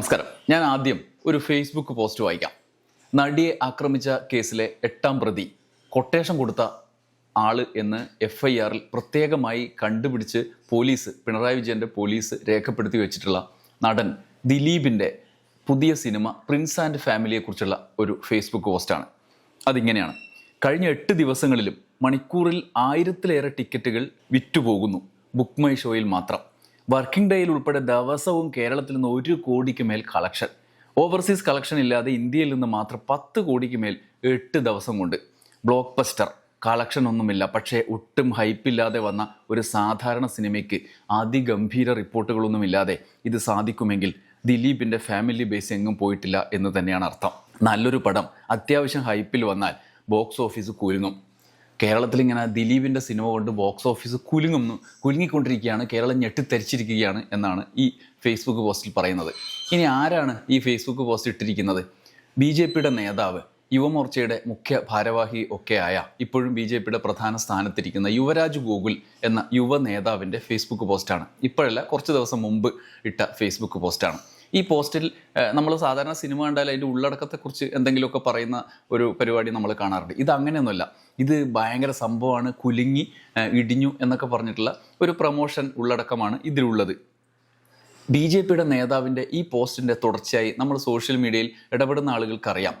നമസ്കാരം. ഞാൻ ആദ്യം ഒരു ഫേസ്ബുക്ക് പോസ്റ്റ് വായിക്കാം. നടിയെ ആക്രമിച്ച കേസിലെ എട്ടാം പ്രതി കൊട്ടേഷൻ കൊടുത്ത ആൾ എന്ന് എഫ് ഐ ആറിൽ പ്രത്യേകമായി കണ്ടുപിടിച്ച് പോലീസ് പിണറായി വിജയന്റെ പോലീസ് രേഖപ്പെടുത്തി വെച്ചിട്ടുള്ള നടൻ ദിലീപിന്റെ പുതിയ സിനിമ പ്രിൻസ് ആൻഡ് ഫാമിലിയെക്കുറിച്ചുള്ള ഒരു ഫേസ്ബുക്ക് പോസ്റ്റാണ്. അതിങ്ങനെയാണ്. കഴിഞ്ഞ എട്ട് ദിവസങ്ങളിലും മണിക്കൂറിൽ ആയിരത്തിലേറെ ടിക്കറ്റുകൾ വിറ്റുപോകുന്നു. ബുക്ക് മൈ ഷോയിൽ മാത്രം. വർക്കിംഗ് ഡേയിൽ ഉൾപ്പെടെ ദിവസവും കേരളത്തിൽ നിന്ന് ഒരു കോടിക്ക് മേൽ കളക്ഷൻ. ഓവർസീസ് കളക്ഷൻ ഇല്ലാതെ ഇന്ത്യയിൽ നിന്ന് മാത്രം പത്ത് കോടിക്ക് മേൽ എട്ട് ദിവസം കൊണ്ട്. ബ്ലോക്ക് ബസ്റ്റർ കളക്ഷൻ ഒന്നുമില്ല. പക്ഷേ ഒട്ടും ഹൈപ്പില്ലാതെ വന്ന ഒരു സാധാരണ സിനിമയ്ക്ക് അതിഗംഭീര റിപ്പോർട്ടുകളൊന്നുമില്ലാതെ ഇത് സാധിക്കുമെങ്കിൽ ദിലീപിന്റെ ഫാമിലി ബേസ് എങ്ങും പോയിട്ടില്ല എന്ന് തന്നെയാണ് അർത്ഥം. നല്ലൊരു പടം. അത്യാവശ്യം ഹൈപ്പിൽ വന്നാൽ ബോക്സ് ഓഫീസ് കുലുങ്ങും കേരളത്തിൽ ഇങ്ങനെ ദിലീപിന്റെ സിനിമ കൊണ്ട് ബോക്സ് ഓഫീസ് കുലുങ്ങുന്നു കുലുങ്ങിക്കൊണ്ടിരിക്കുകയാണ് കേരളം ഞെട്ടിത്തരിച്ചിരിക്കുകയാണ് എന്നാണ് ഈ ഫേസ്ബുക്ക് പോസ്റ്റിൽ പറയുന്നത്. ഇനി ആരാണ് ഈ ഫേസ്ബുക്ക് പോസ്റ്റ് ഇട്ടിരിക്കുന്നത്? ബി ജെ പിയുടെ നേതാവ് യുവമോർച്ചയുടെ മുഖ്യ ഭാരവാഹി ഒക്കെയായ ഇപ്പോഴും ബി ജെ പിയുടെ പ്രധാന സ്ഥാനത്തിരിക്കുന്ന യുവരാജ് ഗോകുൽ എന്ന യുവ നേതാവിന്റെ ഫേസ്ബുക്ക് പോസ്റ്റാണ് ഇപ്പോഴല്ല കുറച്ച് ദിവസം മുമ്പ് ഇട്ട ഫേസ്ബുക്ക് പോസ്റ്റാണ് ഈ പോസ്റ്റിൽ നമ്മൾ സാധാരണ സിനിമ കണ്ടാൽ അതിന്റെ ഉള്ളടക്കത്തെക്കുറിച്ച് എന്തെങ്കിലുമൊക്കെ പറയുന്ന ഒരു പരിപാടി നമ്മൾ കാണാറുണ്ട്. ഇത് അങ്ങനെയൊന്നുമല്ല. ഇത് ഭയങ്കര സംഭവമാണ്. കുലുങ്ങി ഇടിഞ്ഞു എന്നൊക്കെ പറഞ്ഞിട്ടുള്ള ഒരു പ്രൊമോഷൻ ഉള്ളടക്കമാണ് ഇതിലുള്ളത്. ബി ജെ പിയുടെ നേതാവിന്റെ ഈ പോസ്റ്റിന്റെ തുടർച്ചയായി നമ്മൾ സോഷ്യൽ മീഡിയയിൽ ഇടപെടുന്ന ആളുകൾക്കറിയാം.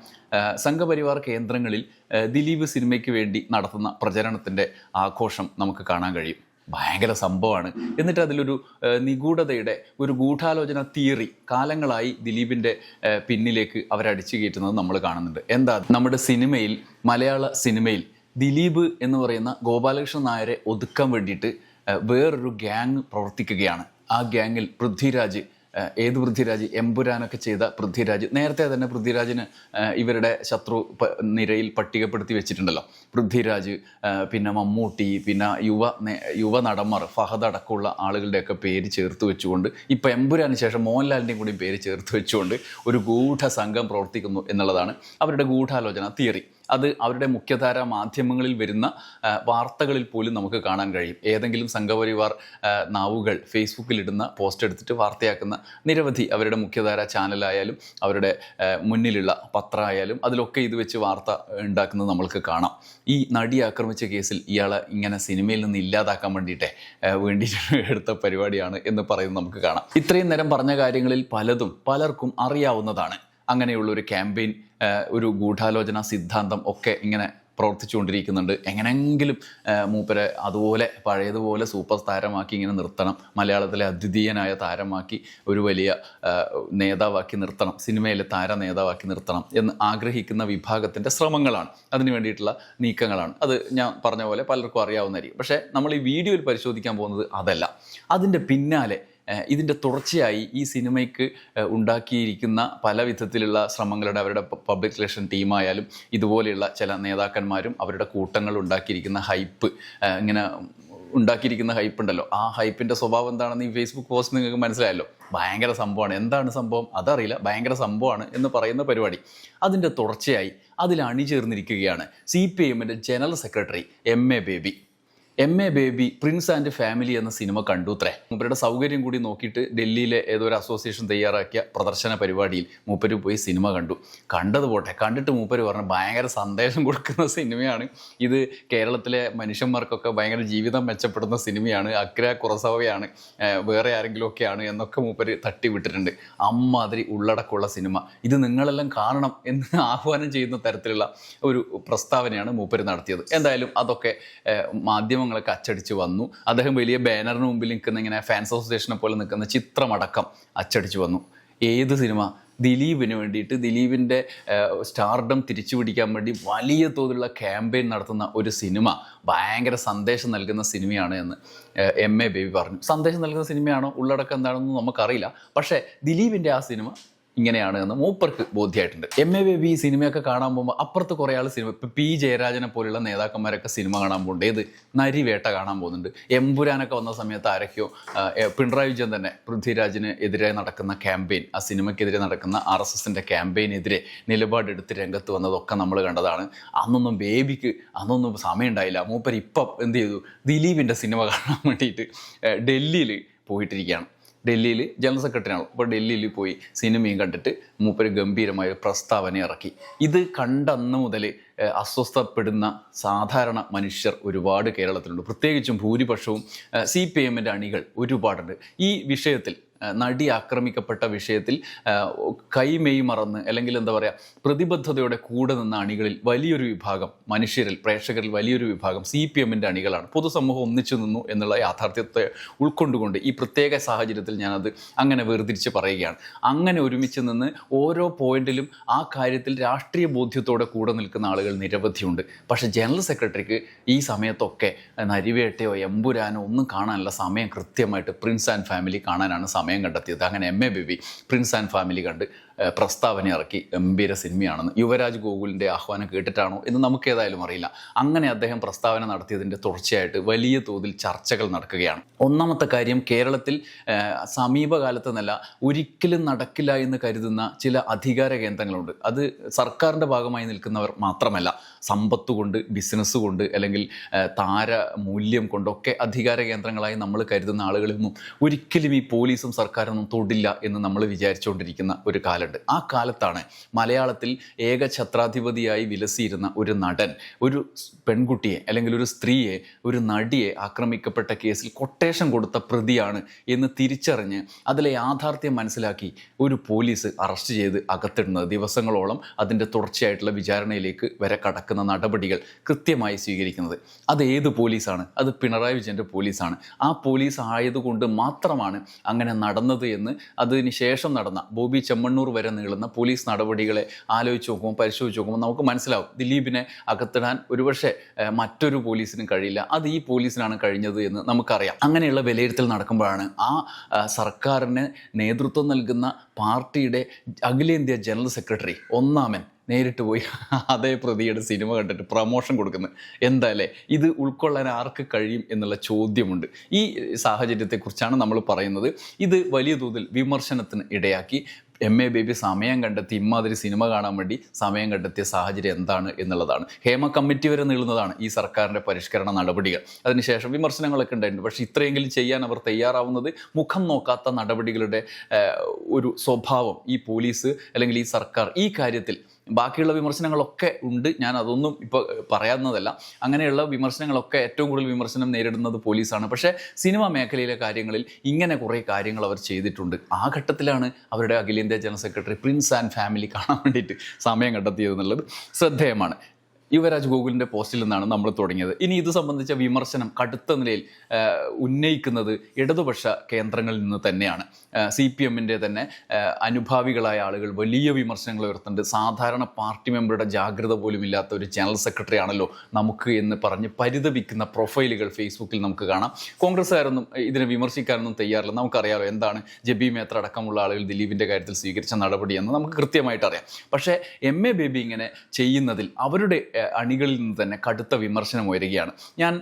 സംഘപരിവാർ കേന്ദ്രങ്ങളിൽ ദിലീപ് സിനിമയ്ക്ക് വേണ്ടി നടത്തുന്ന പ്രചരണത്തിന്റെ ആഘോഷം നമുക്ക് കാണാൻ കഴിയും. ഭയങ്കര സംഭവമാണ്. എന്നിട്ട് അതിലൊരു നിഗൂഢതയുടെ ഒരു ഗൂഢാലോചന തിയറി കാലങ്ങളായി ദിലീപിന്റെ പിന്നിലേക്ക് അവരടിച്ചു കയറ്റുന്നത് നമ്മൾ കാണുന്നുണ്ട്. എന്താ? നമ്മുടെ സിനിമയിൽ മലയാള സിനിമയിൽ ദിലീപ് എന്ന് പറയുന്ന ഗോപാലകൃഷ്ണൻ നായരെ ഒതുക്കാൻ വേണ്ടിയിട്ട് വേറൊരു ഗ്യാങ് പ്രവർത്തിക്കുകയാണ്. ആ ഗ്യാങ്ങിൽ പൃഥ്വിരാജ് ഏത് പൃഥ്വിരാജ്? എമ്പുരാനൊക്കെ ചെയ്ത പൃഥ്വിരാജ്. നേരത്തെ തന്നെ പൃഥ്വിരാജിന് ഇവരുടെ ശത്രു നിരയിൽ പട്ടികപ്പെടുത്തി വെച്ചിട്ടുണ്ടല്ലോ. പൃഥ്വിരാജ് പിന്നെ മമ്മൂട്ടി പിന്നെ യുവ യുവ നടന്മാർ ഫഹദ് അടക്കമുള്ള ആളുകളുടെയൊക്കെ പേര് ചേർത്ത് വെച്ചുകൊണ്ട് ഇപ്പോൾ എമ്പുരാന് ശേഷം മോഹൻലാലിന്റെയും കൂടി പേര് ചേർത്ത് വെച്ചുകൊണ്ട് ഒരു ഗൂഢ സംഘം പ്രവർത്തിക്കുന്നു എന്നുള്ളതാണ് അവരുടെ ഗൂഢാലോചന തിയറി അത് അവരുടെ മുഖ്യധാര മാധ്യമങ്ങളിൽ വരുന്ന വാർത്തകളിൽ പോലും നമുക്ക് കാണാൻ കഴിയും. ഏതെങ്കിലും സംഘപരിവാർ നാവുകൾ ഫേസ്ബുക്കിൽ ഇടുന്ന പോസ്റ്റ് എടുത്തിട്ട് വാർത്തയാക്കുന്ന നിരവധി അവരുടെ മുഖ്യധാര ചാനലായാലും അവരുടെ മുന്നിലുള്ള പത്രമായാലും അതിലൊക്കെ ഇത് വെച്ച് വാർത്ത ഉണ്ടാക്കുന്നത് നമ്മൾക്ക് കാണാം. ഈ നടി ആക്രമിച്ച കേസിൽ ഇയാളെ ഇങ്ങനെ സിനിമയിൽ നിന്ന് ഇല്ലാതാക്കാൻ വേണ്ടിയിട്ടേ വേണ്ടി എടുത്ത പരിപാടിയാണ് എന്ന് പറയുന്നത് നമുക്ക് കാണാം. ഇത്രയും നേരം പറഞ്ഞ കാര്യങ്ങളിൽ പലതും പലർക്കും അറിയാവുന്നതാണ്. അങ്ങനെയുള്ള ഒരു ക്യാമ്പയിൻ ഒരു ഗൂഢാലോചന സിദ്ധാന്തം ഒക്കെ ഇങ്ങനെ പ്രവർത്തിച്ചുകൊണ്ടിരിക്കുന്നുണ്ട്. എങ്ങനെങ്കിലും മൂപ്പരെ അതുപോലെ പഴയതുപോലെ സൂപ്പർ താരമാക്കി ഇങ്ങനെ നിർത്തണം. മലയാളത്തിലെ അദ്വിതീയനായ താരമാക്കി ഒരു വലിയ നേതാവാക്കി നിർത്തണം. സിനിമയിലെ താര നേതാവാക്കി നിർത്തണം എന്ന് ആഗ്രഹിക്കുന്ന വിഭാഗത്തിന്റെ ശ്രമങ്ങളാണ്. അതിന് വേണ്ടിയിട്ടുള്ള നീക്കങ്ങളാണ്. അത് ഞാൻ പറഞ്ഞ പോലെ പലർക്കും അറിയാവുന്നതായിരിക്കും. പക്ഷേ നമ്മൾ ഈ വീഡിയോയിൽ പരിശോധിക്കാൻ പോകുന്നത് അതല്ല. അതിന്റെ പിന്നാലെ ഇതിന്റെ തുടർച്ചയായി ഈ സിനിമയ്ക്ക് ഉണ്ടാക്കിയിരിക്കുന്ന പല വിധത്തിലുള്ള ശ്രമങ്ങളുടെ അവരുടെ പബ്ലിക് റിലേഷൻ ടീമായാലും ഇതുപോലെയുള്ള ചില നേതാക്കന്മാരും അവരുടെ കൂട്ടങ്ങൾ ഉണ്ടാക്കിയിരിക്കുന്ന ഹൈപ്പ് ഇങ്ങനെ ഉണ്ടാക്കിയിരിക്കുന്ന ഹൈപ്പ് ഉണ്ടല്ലോ. ആ ഹൈപ്പിന്റെ സ്വഭാവം എന്താണെന്ന് ഈ ഫേസ്ബുക്ക് പോസ്റ്റ് നിങ്ങൾക്ക് മനസ്സിലായല്ലോ. ഭയങ്കര സംഭവമാണ്. എന്താണ് സംഭവം? അതറിയില്ല. ഭയങ്കര സംഭവമാണ് എന്ന് പറയുന്ന പരിപാടി. അതിന്റെ തുടർച്ചയായി അതിൽ അണിചേർന്നിരിക്കുകയാണ് സി പി എമ്മിന്റെ general secretary M A Baby M A Baby prince and family എന്ന സിനിമ കണ്ടു അത്രേ മൂപ്പരുടെ സൗകര്യം കൂടി നോക്കിയിട്ട് ഡൽഹിയിലെ ഏതോ ഒരു അസോസിയേഷൻ തയ്യാറാക്കിയ പ്രദർശന പരിപാടിയിൽ മൂപ്പര് പോയി സിനിമ കണ്ടു. കണ്ടത് പോട്ടെ. കണ്ടിട്ട് മൂപ്പര് പറഞ്ഞു ഭയങ്കര സന്ദേശം കൊടുക്കുന്ന സിനിമയാണ് ഇത് കേരളത്തിലെ മനുഷ്യന്മാർക്കൊക്കെ ഭയങ്കര ജീവിതം മെച്ചപ്പെടുന്ന സിനിമയാണ് അഗ്ര കുറസവയാണ്. വേറെ ആരെങ്കിലുമൊക്കെയാണ് എന്നൊക്കെ മൂപ്പര് തട്ടിവിട്ടിട്ടുണ്ട്. അമ്മാതിരി ഉള്ളടക്കമുള്ള സിനിമ ഇത് നിങ്ങളെല്ലാം കാണണം എന്ന് ആഹ്വാനം ചെയ്യുന്ന തരത്തിലുള്ള ഒരു പ്രസ്താവനയാണ് മൂപ്പര് നടത്തിയത്. എന്തായാലും അതൊക്കെ ഏഹ്, മാധ്യമങ്ങളൊക്കെ അച്ചടിച്ച് വന്നു. അദ്ദേഹം വലിയ ബാനറിന് മുമ്പിൽ നിൽക്കുന്ന ഇങ്ങനെ ഫാൻസ് അസോസിയേഷനെ പോലെ നിൽക്കുന്ന ചിത്രമടക്കം അച്ചടിച്ച് വന്നു. ഏത് സിനിമ? ദിലീപിന് വേണ്ടിയിട്ട് ദിലീപിന്റെ സ്റ്റാർഡം തിരിച്ചു പിടിക്കാൻ വേണ്ടി വലിയ തോതിലുള്ള ക്യാമ്പയിൻ നടത്തുന്ന ഒരു സിനിമ ഭയങ്കര സന്ദേശം നൽകുന്ന സിനിമയാണ് എന്ന് എം എ ബേബി പറഞ്ഞു. സന്ദേശം നൽകുന്ന സിനിമയാണോ? ഉള്ളടക്കം എന്താണെന്ന് നമുക്കറിയില്ല. പക്ഷേ ദിലീപിന്റെ ആ സിനിമ ഇങ്ങനെയാണ് എന്ന് മൂപ്പർക്ക് ബോധ്യമായിട്ടുണ്ട് എം എ ബേബി സിനിമയൊക്കെ കാണാൻ പോകുമ്പോൾ അപ്പുറത്ത് കുറേ ആൾ സിനിമ ഇപ്പം പി ജയരാജനെ പോലുള്ള നേതാക്കന്മാരൊക്കെ സിനിമ കാണാൻ പോകുന്നുണ്ട്. ഏത്? നരിവേട്ട കാണാൻ പോകുന്നുണ്ട്. എമ്പുരാനൊക്കെ വന്ന സമയത്ത് ആരൊക്കെയോ പിണറായി വിജയൻ തന്നെ പൃഥ്വിരാജിന് എതിരെ നടക്കുന്ന ക്യാമ്പയിൻ ആ സിനിമയ്ക്കെതിരെ നടക്കുന്ന ആർ എസ് എസിന്റെ ക്യാമ്പയിനെതിരെ നിലപാടെടുത്ത് രംഗത്ത് വന്നതൊക്കെ നമ്മൾ കണ്ടതാണ്. അന്നൊന്നും ബേബിക്ക് അന്നൊന്നും സമയം ഉണ്ടായില്ല മൂപ്പർ ഇപ്പം എന്ത് ചെയ്തു? ദിലീപിന്റെ സിനിമ കാണാൻ വേണ്ടിയിട്ട് ഡൽഹിയിൽ പോയിട്ടിരിക്കുകയാണ്. ഡൽഹിയിൽ ജനറൽ സെക്രട്ടറിയാണ്. അപ്പോൾ ഡൽഹിയിൽ പോയി സിനിമയും കണ്ടിട്ട് മൂപ്പര് ഗംഭീരമായ ഒരു പ്രസ്താവന ഇറക്കി. ഇത് കണ്ടന്ന് മുതൽ അസ്വസ്ഥപ്പെടുന്ന സാധാരണ മനുഷ്യർ ഒരുപാട് കേരളത്തിലുണ്ട്. പ്രത്യേകിച്ചും ഭൂരിപക്ഷവും സി പി എമ്മിന്റെ അണികൾ ഒരുപാടുണ്ട്. ഈ വിഷയത്തിൽ നടി ആക്രമിക്കപ്പെട്ട വിഷയത്തിൽ കൈമെയ് മറന്ന് അല്ലെങ്കിൽ എന്താ പറയുക പ്രതിബദ്ധതയോടെ കൂടെ നിന്ന അണികളിൽ വലിയൊരു വിഭാഗം മനുഷ്യരിൽ പ്രേക്ഷകരിൽ വലിയൊരു വിഭാഗം സി പി എമ്മിന്റെ അണികളാണ്. പൊതുസമൂഹം ഒന്നിച്ചു നിന്നു എന്നുള്ള യാഥാർത്ഥ്യത്തെ ഉൾക്കൊണ്ടുകൊണ്ട് ഈ പ്രത്യേക സാഹചര്യത്തിൽ ഞാനത് അങ്ങനെ വേർതിരിച്ച് പറയുകയാണ്. അങ്ങനെ ഒരുമിച്ച് നിന്ന് ഓരോ പോയിന്റിലും ആ കാര്യത്തിൽ രാഷ്ട്രീയ ബോധ്യത്തോടെ കൂടെ നിൽക്കുന്ന ആളുകൾ നിരവധിയുണ്ട്. പക്ഷേ ജനറൽ സെക്രട്ടറിക്ക് ഈ സമയത്തൊക്കെ നരിവേട്ടയോ എമ്പുരാനോ ഒന്നും കാണാനുള്ള സമയം കൃത്യമായിട്ട് പ്രിൻസ് ആൻഡ് ഫാമിലി കാണാനാണ് സമയം കണ്ടെത്തിയത്. അങ്ങനെ M A Baby prince and family കണ്ട്. പ്രസ്താവന ഇറക്കി ഗംഭീര സിനിമയാണെന്ന് യുവരാജ് ഗോകുലിന്റെ ആഹ്വാനം കേട്ടിട്ടാണോ എന്ന് നമുക്ക് ഏതായാലും അറിയില്ല. അങ്ങനെ അദ്ദേഹം പ്രസ്താവന നടത്തിയതിന്റെ തുടർച്ചയായിട്ട് വലിയ തോതിൽ ചർച്ചകൾ നടക്കുകയാണ്. ഒന്നാമത്തെ കാര്യം കേരളത്തിൽ ഏഹ്, സമീപകാലത്ത് നല്ല ഒരിക്കലും നടക്കില്ല എന്ന് കരുതുന്ന ചില അധികാര കേന്ദ്രങ്ങളുണ്ട്. അത് സർക്കാരിന്റെ ഭാഗമായി നിൽക്കുന്നവർ മാത്രമല്ല സമ്പത്ത് കൊണ്ട് ബിസിനസ് കൊണ്ട് അല്ലെങ്കിൽ താര മൂല്യം കൊണ്ടൊക്കെ അധികാര കേന്ദ്രങ്ങളായി നമ്മൾ കരുതുന്ന ആളുകളൊന്നും ഒരിക്കലും ഈ പോലീസും സർക്കാരൊന്നും തൊടില്ല എന്ന് നമ്മൾ വിചാരിച്ചുകൊണ്ടിരിക്കുന്ന ഒരു കാലമുണ്ട് ആ കാലത്താണ് മലയാളത്തിൽ ഏക ഛത്രാധിപതിയായി വിലസിയിരുന്ന ഒരു നടൻ ഒരു പെൺകുട്ടിയെ അല്ലെങ്കിൽ ഒരു സ്ത്രീയെ ഒരു നടിയെ ആക്രമിക്കപ്പെട്ട കേസിൽ കൊട്ടേഷൻ കൊടുത്ത പ്രതിയാണ് എന്ന് തിരിച്ചറിഞ്ഞ് അതിലെ യാഥാർത്ഥ്യം മനസ്സിലാക്കി ഒരു പോലീസ് അറസ്റ്റ് ചെയ്ത് അകത്തിടുന്നത്. ദിവസങ്ങളോളം അതിന്റെ തുടർച്ചയായിട്ടുള്ള വിചാരണയിലേക്ക് വരെ കടക്കുന്ന നടപടികൾ കൃത്യമായി സ്വീകരിക്കുന്നത്. അത് ഏത് പോലീസാണ്? അത് പിണറായി വിജയന്റെ പോലീസാണ്. ആ പോലീസ് ആയതുകൊണ്ട് മാത്രമാണ് അങ്ങനെ നടന്നത് എന്ന് അതിന് ശേഷം നടന്ന ബോബി ചെമ്മണ്ണൂർ വരെ നീളുന്ന പോലീസ് നടപടികളെ ആലോചിച്ച് നോക്കുമ്പോൾ പരിശോധിച്ച് നോക്കുമ്പോൾ നമുക്ക് മനസ്സിലാവും. ദിലീപിനെ അകത്തിടാൻ ഒരുപക്ഷെ മറ്റൊരു പോലീസിനും കഴിയില്ല. അത് ഈ പോലീസിനാണ് കഴിഞ്ഞത് എന്ന് നമുക്കറിയാം. അങ്ങനെയുള്ള വിലയിരുത്തൽ നടക്കുമ്പോഴാണ് ആ സർക്കാരിന് നേതൃത്വം നൽകുന്ന പാർട്ടിയുടെ അഖിലേന്ത്യാ ജനറൽ സെക്രട്ടറി ഒന്നാമൻ നേരിട്ട് പോയി അതേ പ്രതിയുടെ സിനിമ കണ്ടിട്ട് പ്രമോഷൻ കൊടുക്കുന്നത്. എന്തായാലേ ഇത് ഉൾക്കൊള്ളാൻ ആർക്ക് കഴിയും എന്നുള്ള ചോദ്യമുണ്ട്. ഈ സാഹചര്യത്തെക്കുറിച്ചാണ് നമ്മൾ പറയുന്നത്. ഇത് വലിയ തോതിൽ വിമർശനത്തിന് ഇടയാക്കി. എം എ ബേബി സമയം കണ്ടെത്തി ഇമാതിരി സിനിമ കാണാൻ വേണ്ടി സമയം കണ്ടെത്തിയ സാഹചര്യം എന്താണ് എന്നുള്ളതാണ്. ഹേമ കമ്മിറ്റി വരെ നീളുന്നതാണ് ഈ സർക്കാരിന്റെ പരിഷ്കരണ നടപടികൾ. അതിനുശേഷം വിമർശനങ്ങളൊക്കെ ഉണ്ടായിട്ടുണ്ട്. പക്ഷേ ഇത്രയെങ്കിലും ചെയ്യാൻ അവർ തയ്യാറാവുന്നത് മുഖം നോക്കാത്ത നടപടികളുടെ ഒരു സ്വഭാവം ഈ പോലീസ് അല്ലെങ്കിൽ ഈ സർക്കാർ ഈ കാര്യത്തിൽ ബാക്കിയുള്ള വിമർശനങ്ങളൊക്കെ ഉണ്ട്. ഞാൻ അതൊന്നും ഇപ്പോൾ പറയാവുന്നതല്ല. അങ്ങനെയുള്ള വിമർശനങ്ങളൊക്കെ ഏറ്റവും കൂടുതൽ വിമർശനം നേരിടുന്നത് പോലീസാണ്. പക്ഷേ സിനിമ മേഖലയിലെ കാര്യങ്ങളിൽ ഇങ്ങനെ കുറേ കാര്യങ്ങൾ അവർ ചെയ്തിട്ടുണ്ട്. ആ ഘട്ടത്തിലാണ് അവരുടെ അഖിലേന്ത്യാ general secretary prince and family കാണാൻ വേണ്ടിയിട്ട് സമയം കണ്ടെത്തിയത് എന്നുള്ളത് ശ്രദ്ധേയമാണ്. യുവരാജ് ഗോകുലിന്റെ പോസ്റ്റിൽ നിന്നാണ് നമ്മൾ തുടങ്ങിയത്. ഇനി ഇത് സംബന്ധിച്ച വിമർശനം കടുത്ത നിലയിൽ ഉന്നയിക്കുന്നത് ഇടതുപക്ഷ കേന്ദ്രങ്ങളിൽ നിന്ന് തന്നെയാണ്. സി പി എമ്മിന്റെ തന്നെ അനുഭാവികളായ ആളുകൾ വലിയ വിമർശനങ്ങൾ ഉയർത്തുന്നുണ്ട്. സാധാരണ പാർട്ടി മെമ്പറുടെ ജാഗ്രത പോലും ഇല്ലാത്ത ഒരു ജനറൽ സെക്രട്ടറി ആണല്ലോ നമുക്ക് എന്ന് പറഞ്ഞ് പരിതപിക്കുന്ന പ്രൊഫൈലുകൾ ഫേസ്ബുക്കിൽ നമുക്ക് കാണാം. കോൺഗ്രസ്സുകാരൊന്നും ഇതിനെ വിമർശിക്കാനൊന്നും തയ്യാറില്ല. നമുക്കറിയാമോ എന്താണ് ജബി മേത്ര അടക്കമുള്ള ആളുകൾ ദിലീപിന്റെ കാര്യത്തിൽ സ്വീകരിച്ച നടപടിയെന്ന് നമുക്ക് കൃത്യമായിട്ട് അറിയാം. പക്ഷേ എം എ ബേബി ഇങ്ങനെ ചെയ്യുന്നതിൽ അവരുടെ അണികളിൽ നിന്ന് തന്നെ കടുത്ത വിമർശനം ഉയരുകയാണ്. ഞാൻ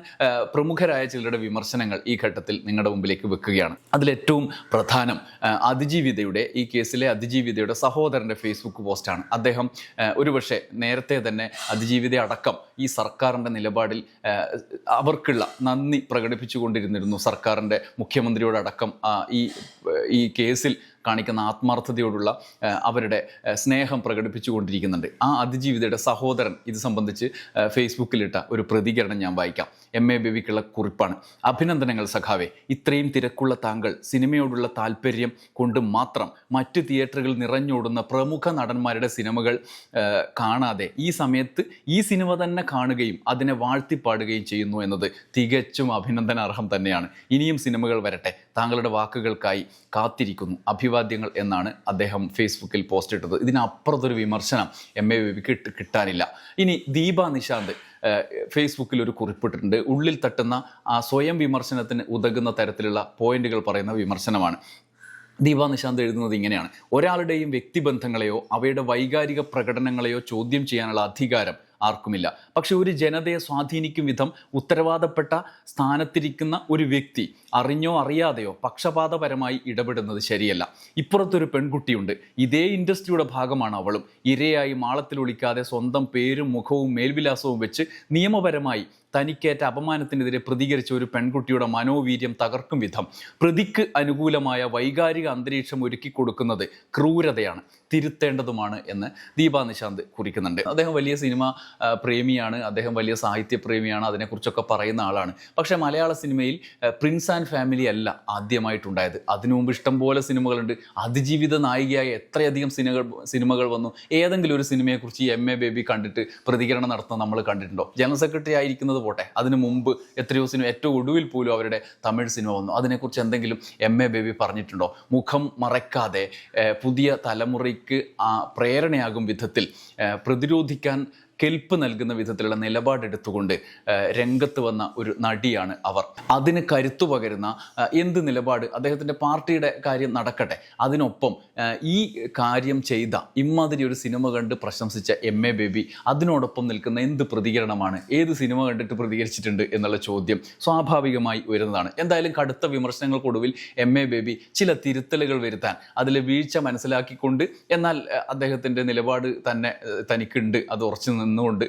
പ്രമുഖരായ ചിലരുടെ വിമർശനങ്ങൾ ഈ ഘട്ടത്തിൽ നിങ്ങളുടെ മുമ്പിലേക്ക് വെക്കുകയാണ്. അതിലേറ്റവും പ്രധാനം അതിജീവിതയുടെ ഈ കേസിലെ അതിജീവിതയുടെ സഹോദരന്റെ ഫേസ്ബുക്ക് പോസ്റ്റാണ്. അദ്ദേഹം ഒരുപക്ഷെ നേരത്തെ തന്നെ അതിജീവിത അടക്കം ഈ സർക്കാരിന്റെ നിലപാടിൽ അവർക്കുള്ള നന്ദി പ്രകടിപ്പിച്ചുകൊണ്ടിരുന്നിരുന്നു. സർക്കാരിന്റെ മുഖ്യമന്ത്രിയോടടക്കം ആ, ഈ ഈ കേസിൽ കാണിക്കുന്ന ആത്മാർത്ഥതയോടുള്ള അവരുടെ സ്നേഹം പ്രകടിപ്പിച്ചുകൊണ്ടിരിക്കുന്നുണ്ട്. ആ അതിജീവിതയുടെ സഹോദരൻ ഇത് സംബന്ധിച്ച് ഫേസ്ബുക്കിലിട്ട ഒരു പ്രതികരണം ഞാൻ വായിക്കാം. എം. എ. ബേബിക്കുള്ള കുറിപ്പാണ്. അഭിനന്ദനങ്ങൾ സഖാവെ. ഇത്രയും തിരക്കുള്ള താങ്കൾ സിനിമയോടുള്ള താല്പര്യം കൊണ്ട് മാത്രം മറ്റ് തിയേറ്ററുകൾ നിറഞ്ഞോടുന്ന പ്രമുഖ നടന്മാരുടെ സിനിമകൾ കാണാതെ ഈ സമയത്ത് ഈ സിനിമ തന്നെ കാണുകയും അതിനെ വാഴ്ത്തിപ്പാടുകയും ചെയ്യുന്നു എന്നത് തികച്ചും അഭിനന്ദനാർഹം തന്നെയാണ്. ഇനിയും സിനിമകൾ വരട്ടെ. താങ്കളുടെ വാക്കുകൾക്കായി കാത്തിരിക്കുന്നു. അഭിവാദ്യങ്ങൾ എന്നാണ് അദ്ദേഹം ഫേസ്ബുക്കിൽ പോസ്റ്റ് ഇട്ടത്. ഇതിനപ്പുറത്തൊരു വിമർശനം എം എ വി കിട്ട് കിട്ടാനില്ല. ഇനി ദീപ നിശാന്ത് ഫേസ്ബുക്കിൽ ഒരു കുറിപ്പിട്ടിട്ടുണ്ട്. ഉള്ളിൽ തട്ടുന്ന ആ സ്വയം വിമർശനത്തിന് ഉതകുന്ന തരത്തിലുള്ള പോയിന്റുകൾ പറയുന്ന വിമർശനമാണ്. ദീപ നിശാന്ത് എഴുതുന്നത് ഇങ്ങനെയാണ്. ഒരാളുടെയും വ്യക്തിബന്ധങ്ങളെയോ അവയുടെ വൈകാരിക പ്രകടനങ്ങളെയോ ചോദ്യം ചെയ്യാനുള്ള അധികാരം ആർക്കുമില്ല. പക്ഷെ ഒരു ജനതയെ സ്വാധീനിക്കും വിധം ഉത്തരവാദപ്പെട്ട സ്ഥാനത്തിരിക്കുന്ന ഒരു വ്യക്തി അറിഞ്ഞോ അറിയാതെയോ പക്ഷപാതപരമായി ഇടപെടുന്നത് ശരിയല്ല. ഇപ്പുറത്തൊരു പെൺകുട്ടിയുണ്ട്. ഇതേ ഇൻഡസ്ട്രിയുടെ ഭാഗമാണ് അവളും. ഇരയായി മാളത്തിൽ ഒളിക്കാതെ സ്വന്തം പേരും മുഖവും മേൽവിലാസവും വെച്ച് നിയമപരമായി തനിക്കേറ്റ അപമാനത്തിനെതിരെ പ്രതികരിച്ച ഒരു പെൺകുട്ടിയുടെ മനോവീര്യം തകർക്കും വിധം. പ്രതിക്ക് അനുകൂലമായ വൈകാരിക അന്തരീക്ഷം ഒരുക്കി കൊടുക്കുന്നത് ക്രൂരതയാണ്. തിരുത്തേണ്ടതുമാണ് എന്ന് ദീപാ നിശാന്ത് കുറിക്കുന്നുണ്ട്. അദ്ദേഹം വലിയ സിനിമ പ്രേമിയാണ്. അദ്ദേഹം വലിയ സാഹിത്യ പ്രേമിയാണ്. അതിനെക്കുറിച്ചൊക്കെ പറയുന്ന ആളാണ്. പക്ഷേ മലയാള സിനിമയിൽ പ്രിൻസ് ആൻഡ് ഫാമിലി അല്ല ആദ്യമായിട്ടുണ്ടായത്. അതിനു മുമ്പ് ഇഷ്ടംപോലെ സിനിമകളുണ്ട്. അതിജീവിത നായികയായ എത്രയധികം സിനിമകൾ സിനിമകൾ വന്നു. ഏതെങ്കിലും ഒരു സിനിമയെക്കുറിച്ച് എം എ ബേബി കണ്ടിട്ട് പ്രതികരണം നടത്തുന്ന നമ്മൾ കണ്ടിട്ടുണ്ടോ? ജനറൽ സെക്രട്ടറി ആയിരിക്കുന്നത് പോട്ടെ. അതിന് മുമ്പ് എത്രയോ സിനിമ ഏറ്റവും ഒടുവിൽ പോലും അവരുടെ തമിഴ് സിനിമ വന്നു. അതിനെക്കുറിച്ച് എന്തെങ്കിലും എം എ ബേബി പറഞ്ഞിട്ടുണ്ടോ? മുഖം മറയ്ക്കാതെ പുതിയ തലമുറയ്ക്ക് പ്രേരണയാകും വിധത്തിൽ പ്രതിരോധിക്കാൻ കെൽപ്പ് നൽകുന്ന വിധത്തിലുള്ള നിലപാടെടുത്തുകൊണ്ട് രംഗത്ത് വന്ന ഒരു നടിയാണ് അവർ. അതിന് കരുത്തു പകരുന്ന എന്ത് നിലപാട് അദ്ദേഹത്തിന്റെ പാർട്ടിയുടെ കാര്യം നടക്കട്ടെ. അതിനൊപ്പം ഈ കാര്യം ചെയ്ത ഇമ്മാതിരി ഒരു സിനിമ കണ്ട് പ്രശംസിച്ച എം എ ബേബി അതിനോടൊപ്പം നിൽക്കുന്ന എന്ത് പ്രതികരണമാണ് ഏത് സിനിമ കണ്ടിട്ട് പ്രതികരിച്ചിട്ടുണ്ട് എന്നുള്ള ചോദ്യം സ്വാഭാവികമായി ഉയരുന്നതാണ്. എന്തായാലും കടുത്ത വിമർശനങ്ങൾക്കൊടുവിൽ എം എ ബേബി ചില തിരുത്തലുകൾ വരുത്താൻ അതിലെ വീഴ്ച മനസ്സിലാക്കിക്കൊണ്ട് എന്നാൽ അദ്ദേഹത്തിന്റെ നിലപാട് തന്നെ തനിക്കുണ്ട് അത് ഉറച്ചു നിന്നുകൊണ്ട്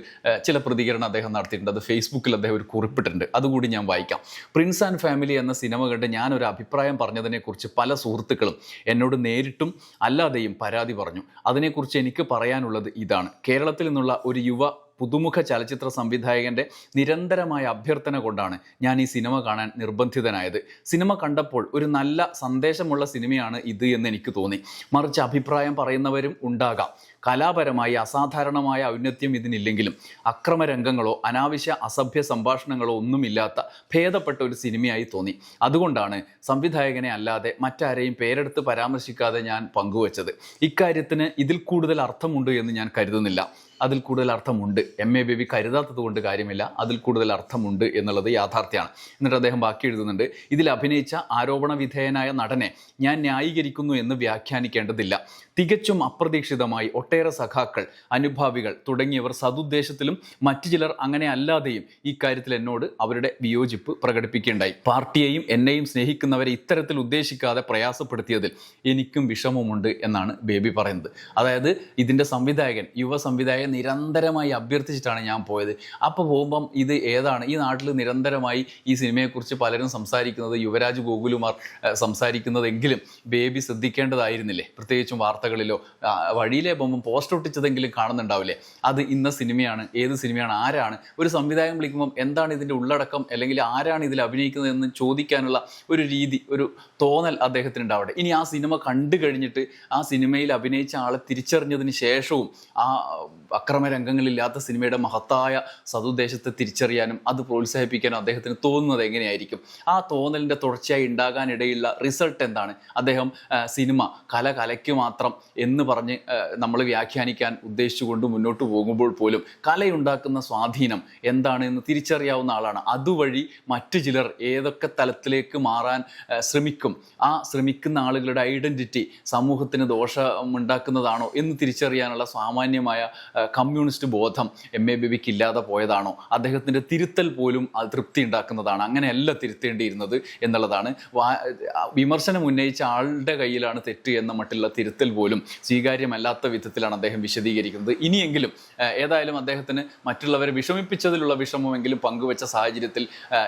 ചില പ്രതികരണം അദ്ദേഹം നടത്തിയിട്ടുണ്ട്. അത് ഫേസ്ബുക്കിൽ അദ്ദേഹം ഒരു കുറിപ്പിട്ടിട്ടുണ്ട്. അതുകൂടി ഞാൻ വായിക്കാം. പ്രിൻസ് ആൻഡ് ഫാമിലി എന്ന സിനിമ കണ്ട് ഞാനൊരു അഭിപ്രായം പറഞ്ഞതിനെക്കുറിച്ച് പല സുഹൃത്തുക്കളും എന്നോട് നേരിട്ടും അല്ലാതെയും പരാതി പറഞ്ഞു. അതിനെക്കുറിച്ച് എനിക്ക് പറയാനുള്ളത് ഇതാണ്. കേരളത്തിൽ നിന്നുള്ള ഒരു യുവ പുതുമുഖ ചലച്ചിത്ര സംവിധായകന്റെ നിരന്തരമായ അഭ്യർത്ഥന കൊണ്ടാണ് ഞാൻ ഈ സിനിമ കാണാൻ നിർബന്ധിതനായത്. സിനിമ കണ്ടപ്പോൾ ഒരു നല്ല സന്ദേശമുള്ള സിനിമയാണ് ഇത് എന്ന് എനിക്ക് തോന്നി. മറിച്ച് അഭിപ്രായം പറയുന്നവരും ഉണ്ടാകാം. കലാപരമായി അസാധാരണമായ ഔന്നത്യം ഇതിനില്ലെങ്കിലും അക്രമരംഗങ്ങളോ അനാവശ്യ അസഭ്യ സംഭാഷണങ്ങളോ ഒന്നുമില്ലാത്ത ഭേദപ്പെട്ട ഒരു സിനിമയായി തോന്നി. അതുകൊണ്ടാണ് സംവിധായകനെ അല്ലാതെ മറ്റാരെയും പേരെടുത്ത് പരാമർശിക്കാതെ ഞാൻ പങ്കുവച്ചത്. ഇക്കാര്യത്തിന് ഇതിൽ കൂടുതൽ അർത്ഥമുണ്ട് എന്ന് ഞാൻ കരുതുന്നില്ല. അതിൽ കൂടുതൽ അർത്ഥമുണ്ട്. എം എ ബേബി കരുതാത്തത് കൊണ്ട് കാര്യമില്ല. അതിൽ കൂടുതൽ അർത്ഥമുണ്ട് എന്നുള്ളത് യാഥാർത്ഥ്യമാണ്. എന്നിട്ട് അദ്ദേഹം ബാക്കി എഴുതുന്നുണ്ട്. ഇതിൽ അഭിനയിച്ച ആരോപണ വിധേയനായ നടനെ ഞാൻ ന്യായീകരിക്കുന്നു എന്ന് വ്യാഖ്യാനിക്കേണ്ടതില്ല. തികച്ചും അപ്രതീക്ഷിതമായി ഒട്ടേറെ സഖാക്കൾ അനുഭാവികൾ തുടങ്ങിയവർ സതുദ്ദേശത്തിലും മറ്റു ചിലർ അങ്ങനെ അല്ലാതെയും ഈ കാര്യത്തിൽ എന്നോട് അവരുടെ വിയോജിപ്പ് പ്രകടിപ്പിക്കുകയുണ്ടായി പാർട്ടിയെയും എന്നെയും സ്നേഹിക്കുന്നവരെ ഇത്തരത്തിൽ ഉദ്ദേശിക്കാതെ പ്രയാസപ്പെടുത്തിയതിൽ എനിക്കും വിഷമമുണ്ട് എന്നാണ് ബേബി പറയുന്നത്. അതായത് ഇതിന്റെ സംവിധായകൻ യുവ സംവിധായകൻ നിരന്തരമായി അഭ്യർത്ഥിച്ചിട്ടാണ് ഞാൻ പോയത്. അപ്പോൾ പോകുമ്പം ഇത് ഏതാണ്? ഈ നാട്ടിൽ നിരന്തരമായി ഈ സിനിമയെക്കുറിച്ച് പലരും സംസാരിക്കുന്നത് യുവരാജ് ഗോകുലുമാർ സംസാരിക്കുന്നതെങ്കിലും ബേബി ശ്രദ്ധിക്കേണ്ടതായിരുന്നില്ലേ? പ്രത്യേകിച്ചും വാർത്തകളിലോ വഴിയിലെ പോകുമ്പം പോസ്റ്റർ ഒട്ടിച്ചതെങ്കിലും കാണുന്നുണ്ടാവില്ലേ? അത് ഇന്ന സിനിമയാണ് ഏത് സിനിമയാണ് ആരാണ്? ഒരു സംവിധായകൻ വിളിക്കുമ്പം എന്താണ് ഇതിന്റെ ഉള്ളടക്കം? അല്ലെങ്കിൽ ആരാണ് ഇതിൽ അഭിനയിക്കുന്നതെന്ന് ചോദിക്കാനുള്ള ഒരു രീതി ഒരു തോന്നൽ അദ്ദേഹത്തിന് ഉണ്ടാവട്ടെ ഇനി ആ സിനിമ കണ്ടു കഴിഞ്ഞിട്ട് ആ സിനിമയിൽ അഭിനയിച്ച ആളെ തിരിച്ചറിഞ്ഞതിന് ശേഷവും ആ അക്രമ രംഗങ്ങളില്ലാത്ത സിനിമയുടെ മഹത്തായ സതുദ്ദേശത്തെ തിരിച്ചറിയാനും അത് പ്രോത്സാഹിപ്പിക്കാനും അദ്ദേഹത്തിന് തോന്നുന്നത് എങ്ങനെയായിരിക്കും? ആ തോന്നലിന്റെ തുടർച്ചയായി ഉണ്ടാകാനിടയുള്ള റിസൾട്ട് എന്താണ്? അദ്ദേഹം സിനിമ കല കലയ്ക്ക് മാത്രം എന്ന് പറഞ്ഞ് നമ്മൾ വ്യാഖ്യാനിക്കാൻ ഉദ്ദേശിച്ചുകൊണ്ട് മുന്നോട്ട് പോകുമ്പോൾ പോലും കലയുണ്ടാക്കുന്ന സ്വാധീനം എന്താണ് എന്ന് തിരിച്ചറിയാവുന്ന ആളാണ്. അതുവഴി മറ്റു ചിലർ ഏതൊക്കെ തലത്തിലേക്ക് മാറാൻ ശ്രമിക്കും? ആ ശ്രമിക്കുന്ന ആളുകളുടെ ഐഡന്റിറ്റി സമൂഹത്തിന് ദോഷമുണ്ടാക്കുന്നതാണോ എന്ന് തിരിച്ചറിയാനുള്ള സാമാന്യമായ കമ്മ്യൂണിസ്റ്റ് ബോധം എം എ ബിബിക്ക് ഇല്ലാതെ പോയതാണോ? അദ്ദേഹത്തിന്റെ തിരുത്തൽ പോലും അത് തൃപ്തി ഉണ്ടാക്കുന്നതാണ് അങ്ങനെയല്ല തിരുത്തേണ്ടിയിരുന്നത് എന്നുള്ളതാണ്. വിമർശനം ഉന്നയിച്ച ആളുടെ കയ്യിലാണ് തെറ്റ് എന്ന മട്ടിലുള്ള തിരുത്തൽ പോലും സ്വീകാര്യമല്ലാത്ത വിധത്തിലാണ് അദ്ദേഹം വിശദീകരിക്കുന്നത്. ഇനിയെങ്കിലും ഏതായാലും അദ്ദേഹത്തിന് മറ്റുള്ളവരെ വിഷമിപ്പിച്ചതിലുള്ള വിഷമമെങ്കിലും പങ്കുവച്ച സാഹചര്യത്തിൽ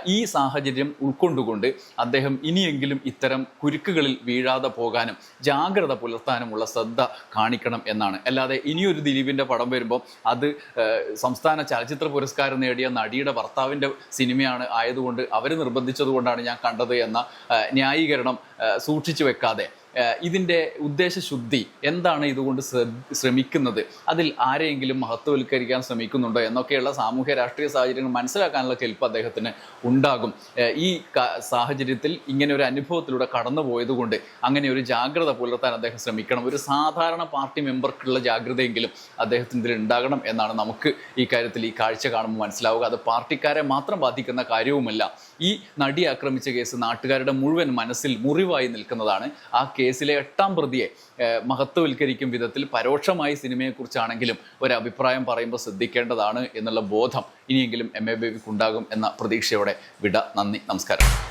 ഈ സാഹചര്യം ഉൾക്കൊണ്ടുകൊണ്ട് അദ്ദേഹം ഇനിയെങ്കിലും ഇത്തരം കുരുക്കുകളിൽ വീഴാതെ പോകാനും ജാഗ്രത പുലർത്താനുമുള്ള ശ്രദ്ധ കാണിക്കണം എന്നാണ്. അല്ലാതെ ഇനിയൊരു ദിലീപിന്റെ പടം വരുമ്പോൾ അത് സംസ്ഥാന ചലച്ചിത്ര പുരസ്കാരം നേടിയ നടിയുടെ ഭർത്താവിന്റെ സിനിമയാണ് ആയതുകൊണ്ട് അവർ നിർബന്ധിച്ചതുകൊണ്ടാണ് ഞാൻ കണ്ടത് എന്ന ന്യായീകരണം സൂക്ഷിച്ചു വെക്കാതെ. ഇതിന്റെ ഉദ്ദേശശുദ്ധി എന്താണ് ഇതുകൊണ്ട് ശ്ര- ശ്രമിക്കുന്നത്? അതിൽ ആരെയെങ്കിലും മഹത്വവൽക്കരിക്കാൻ ശ്രമിക്കുന്നുണ്ടോ? എന്നൊക്കെയുള്ള സാമൂഹ്യ രാഷ്ട്രീയ സാഹചര്യങ്ങൾ മനസ്സിലാക്കാനുള്ള കെൽപ്പ് അദ്ദേഹത്തിന് ഉണ്ടാകും. ഈ സാഹചര്യത്തിൽ ഇങ്ങനെ ഒരു അനുഭവത്തിലൂടെ കടന്നു പോയതുകൊണ്ട് അങ്ങനെ ഒരു ജാഗ്രത പുലർത്താൻ അദ്ദേഹം ശ്രമിക്കണം. ഒരു സാധാരണ പാർട്ടി മെമ്പർക്കുള്ള ജാഗ്രതയെങ്കിലും അദ്ദേഹത്തിന് ഇതിൽ ഉണ്ടാകണം എന്നാണ് നമുക്ക് ഈ കാര്യത്തിൽ ഈ കാഴ്ച കാണുമ്പോൾ മനസ്സിലാവുക. അത് പാർട്ടിക്കാരെ മാത്രം ബാധിക്കുന്ന കാര്യവുമല്ല. ഈ നടി ആക്രമിച്ച കേസ് നാട്ടുകാരുടെ മുഴുവൻ മനസ്സിൽ മുറിവായി നിൽക്കുന്നതാണ് ആ കേസിലെ എട്ടാം പ്രതിയെ മഹത്വവൽക്കരിക്കും വിധത്തിൽ പരോക്ഷമായി സിനിമയെക്കുറിച്ചാണെങ്കിലും ഒരു അഭിപ്രായം പറയുമ്പോൾ ശ്രദ്ധിക്കേണ്ടതാണ് എന്നുള്ള ബോധം ഇനിയെങ്കിലും എം എ ബേബിക്ക് ഉണ്ടാകും എന്ന പ്രതീക്ഷയോടെ വിട. നന്ദി. നമസ്കാരം.